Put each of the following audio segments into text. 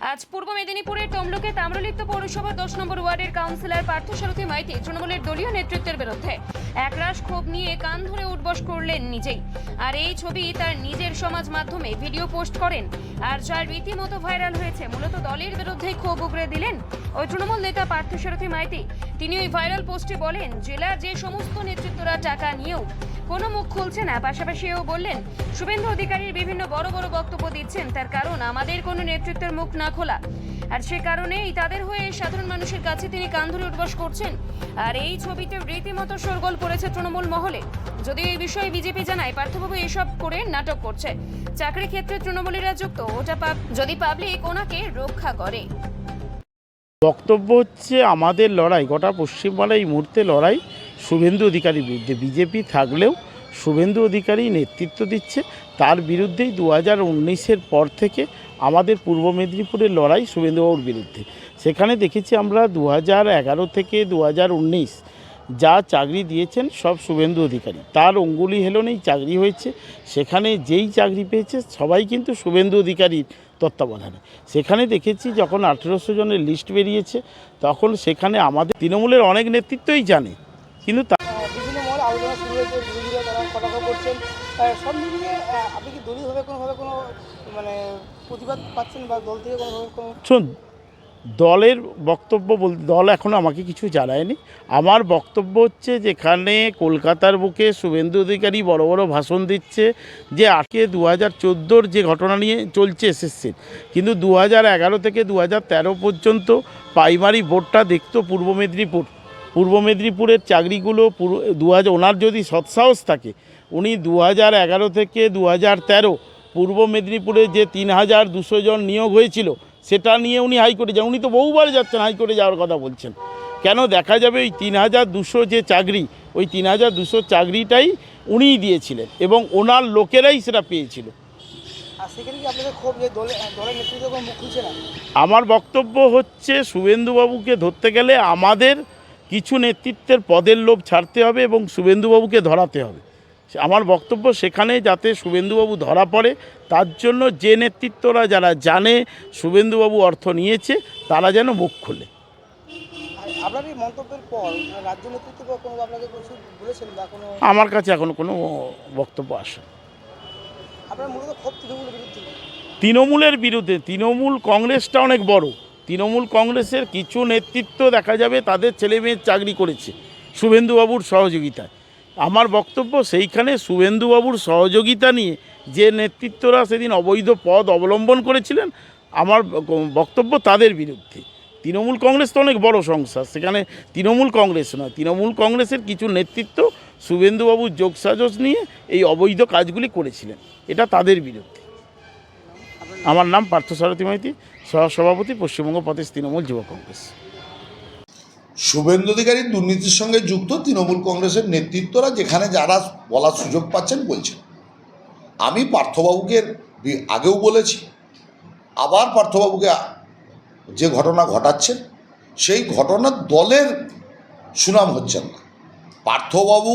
আজ পূর্ব মেদিনীপুরের তমলুকে তাম্রলিপ্ত পৌরসভা দশ নম্বর ওয়ার্ডের কাউন্সিলর পার্থসারথী মাইতি তৃণমূলের দলীয় নেতৃত্বের বিরুদ্ধে একরাশ ক্ষোভ নিয়ে কান ধরে উঠবস করলেন নিজেই। আর এই ছবি তার নিজের সমাজ মাধ্যমে ভিডিও পোস্ট করেন। আর যার রীতিমতো ভাইরাল হয়েছে, মূলত দলের বিরুদ্ধেই ক্ষোভ উগরে দিলেন ওই তৃণমূল নেতা পার্থসারথী মাইতি। তিনি ওই ভাইরাল পোস্টে বলেন, জেলার যে সমস্ত নেতৃত্বরা টাকা নিয়েও কোনো মুখ খুলছে না। পাশাপাশি এও বললেন, শুভেন্দু অধিকারীর বিভিন্ন বড় বড় বক্তব্য দিচ্ছেন। তার কারণ আমাদের কোনো নেতৃত্বের মুখ না খোলা। আর সে কারণেই তাদের হয়ে সাধারণ মানুষের কাছে তিনি কান উঠবাস করছেন। আর এই ছবিতে রীতিমতো শোরগোল পড়েছে তৃণমূল মহলে। যদিও এই বিষয়ে বিজেপি জানায়, পার্থবাবু এসব করে নাটক করছে। চাকরি ক্ষেত্রে তৃণমূলীরা যুক্ত। ওটা পাব- যদি পাবলিক ওনাকে রক্ষা করে। বক্তব্য হচ্ছে, আমাদের লড়াই, গোটা পশ্চিমবাংলায় এই মুহূর্তে লড়াই শুভেন্দু অধিকারীর বিরুদ্ধে বিজেপি থাকলেও শুভেন্দু অধিকারী নেতৃত্ব দিচ্ছে। তার বিরুদ্ধেই দু হাজার উনিশের পর থেকে আমাদের পূর্ব মেদিনীপুরের লড়াই শুভেন্দুবাবুর বিরুদ্ধে। সেখানে দেখেছি আমরা দু হাজার এগারো থেকে দু হাজার উনিশ যা চাকরি দিয়েছেন সব শুভেন্দু অধিকারী। তার অঙ্গুলি হেলনেই চাকরি হয়েছে। সেখানে যেই চাকরি পেয়েছে সবাই কিন্তু শুভেন্দু অধিকারীর তত্ত্বাবধানে। সেখানে দেখেছি যখন আঠেরোশো জনের লিস্ট বেরিয়েছে, তখন সেখানে আমাদের তৃণমূলের অনেক নেতৃত্বই জানে। কিন্তু তা- বিভিন্ন মহলে আলোচনা শুরু হয়েছে বিরোধীরা তারা কটাক্ষ করছেন। সব মিলিয়ে আপনি কি দলীয়ভাবে কোনোভাবে কোনো মানে প্রতিবাদ পাচ্ছেন বা দল থেকে কোনোভাবে কোনো শোন দলের বক্তব্য বলতে দল এখনও আমাকে কিছু জানায়নি। আমার বক্তব্য হচ্ছে যেখানে কলকাতার বুকে শুভেন্দু অধিকারী বড় বড় ভাষণ দিচ্ছে যে আজকে দু হাজার চোদ্দোর যে ঘটনা নিয়ে চলছে এসএসসির কিন্তু দু হাজার এগারো থেকে দু হাজার তেরো পর্যন্ত প্রাইমারি বোর্ডটা দেখতো পূর্ব মেদিনীপুর। পূর্ব মেদিনীপুরের চাকরিগুলো পুরো দু হাজার ওনার যদি সৎসাহস থাকে উনি দু হাজার এগারো থেকে দু হাজার তেরো পূর্ব মেদিনীপুরে যে তিন হাজার দুশো জন নিয়োগ হয়েছিল সেটা নিয়ে উনি হাইকোর্টে যান। উনি তো বহুবার যাচ্ছেন হাইকোর্টে যাওয়ার কথা বলছেন। কেন দেখা যাবে ওই তিন হাজার দুশো যে চাকরি ওই তিন হাজার দুশো চাকরিটাই উনিই দিয়েছিলেন এবং ওনার লোকেরাই সেটা পেয়েছিল। আমার বক্তব্য হচ্ছে শুভেন্দুবাবুকে ধরতে গেলে আমাদের কিছু নেতৃত্বের পদের লোভ ছাড়তে হবে এবং শুভেন্দুবাবুকে ধরাতে হবে। আমার বক্তব্য সেখানে যাতে শুভেন্দুবাবু ধরা পড়ে তার জন্য যে নেতৃত্বরা যারা জানে শুভেন্দুবাবু অর্থ নিয়েছে তারা যেন মুখ খোলে। আমার কাছে এখনও কোনো বক্তব্য আসে তৃণমূলের বিরুদ্ধে। তৃণমূল কংগ্রেসটা অনেক বড়। তৃণমূল কংগ্রেসের কিছু নেতৃত্ব দেখা যাবে, তাদের ছেলে মেয়ের চাকরি করেছে শুভেন্দুবাবুর সহযোগিতায়। আমার বক্তব্য সেইখানে শুভেন্দুবাবুর সহযোগিতা নিয়ে যে নেতৃত্বরা সেদিন অবৈধ পদ অবলম্বন করেছিলেন, আমার বক্তব্য তাদের বিরুদ্ধে। তৃণমূল কংগ্রেস তো অনেক বড় সংস্থা সেখানে তৃণমূল কংগ্রেস নয়। তৃণমূল কংগ্রেসের কিছু নেতৃত্ব শুভেন্দুবাবুর যোগসাজস নিয়ে এই অবৈধ কাজগুলি করেছিলেন। এটা তাদের বিরুদ্ধে। আমার নাম পার্থসারথী মাইতি, সহসভাপতি পশ্চিমবঙ্গ প্রদেশ তৃণমূল যুব কংগ্রেস। শুভেন্দু অধিকারী দুর্নীতির সঙ্গে যুক্ত তৃণমূল কংগ্রেসের নেতৃত্বরা যেখানে যারা বলার সুযোগ পাচ্ছেন বলছেন। আমি পার্থবাবুকে আগেও বলেছি, আবার পার্থবাবুকে যে ঘটনা ঘটাচ্ছেন, সেই ঘটনার দলের সুনাম হচ্ছেন না। পার্থবাবু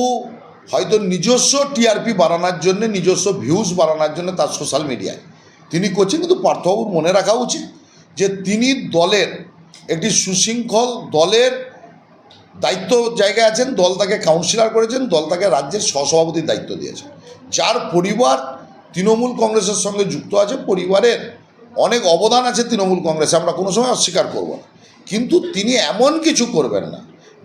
হয়তো নিজস্ব টিআরপি বাড়ানোর জন্য, নিজস্ব ভিউজ বাড়ানোর জন্য তার সোশ্যাল মিডিয়ায়। তিনি করছেন কিন্তু পার্থবাবুর মনে রাখা উচিত যে তিনি দলের, একটি সুশৃঙ্খল দলের দায়িত্ব জায়গায় আছেন, দল তাকে কাউন্সিলর করেছেন, দল তাকে রাজ্যের সহসভাপতির দায়িত্ব দিয়েছেন। যার পরিবার তৃণমূল কংগ্রেসের সঙ্গে যুক্ত আছে, পরিবারের অনেক অবদান আছে তৃণমূল কংগ্রেসে, আমরা কোনো সময় অস্বীকার করব না। কিন্তু তিনি এমন কিছু করবেন না।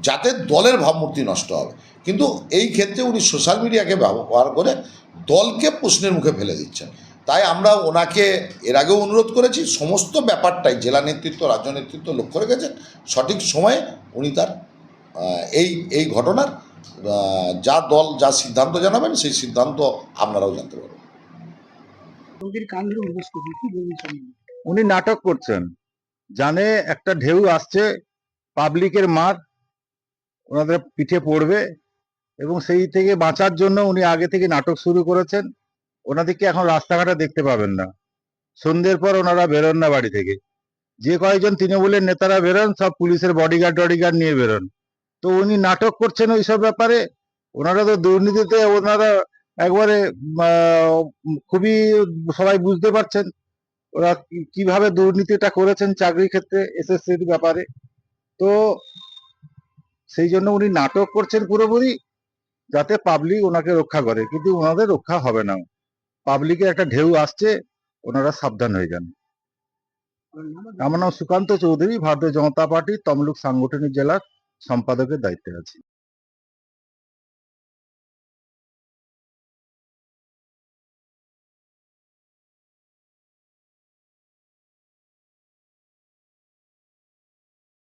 যাতে দলের ভাবমূর্তি নষ্ট হবে। কিন্তু এই ক্ষেত্রে উনি সোশ্যাল মিডিয়াকে ব্যবহার করে দলকে প্রশ্নের মুখে ফেলে দিচ্ছেন। তাই আমরা ওনাকে এর আগেও অনুরোধ করেছি সমস্ত ব্যাপারটাই জেলা নেতৃত্ব রাজ্য নেতৃত্ব লক্ষ্য রেখেছেন সঠিক সময়ে উনি তার এই এই ঘটনার যা দল যা সিদ্ধান্ত জানাবেন সেই সিদ্ধান্ত আপনারাও জানতে পারবেন। উনি নাটক করছেন। জানে একটা ঢেউ আসছে পাবলিকের মার ওনাদের পিঠে পড়বে এবং সেই থেকে বাঁচার জন্য উনি আগে থেকে নাটক শুরু করেছেন। ওনাদেরকে এখন রাস্তাঘাটে দেখতে পাবেন না। সন্ধ্যের পর ওনারা বেরোন না বাড়ি থেকে। যে কয়েকজন তৃণমূলের নেতারা বেরোন, সব পুলিশের বডিগার্ড টডিগার্ড নিয়ে বেরোন। তো উনি নাটক করছেন ওইসব ব্যাপারে। ওনারা তো দুর্নীতিতে ওনারা একবারে খুবই সবাই বুঝতে পারছেন ওরা কীভাবে দুর্নীতিটা করেছেন চাকরির ক্ষেত্রে এসএসসির ব্যাপারে। তো সেই জন্য উনি নাটক করছেন পুরোপুরি যাতে পাবলিক ওনাকে রক্ষা করে, কিন্তু ওনাদের রক্ষা হবে না। পাবলিকের একটা ঢেউ আসছে, ওনারা সাবধান হয়ে যান। আমার নাম সুকান্ত চৌধুরী, ভারতীয় জনতা পার্টি তমলুক সাংগঠনিক জেলার সম্পাদকের দায়িত্বে আছি।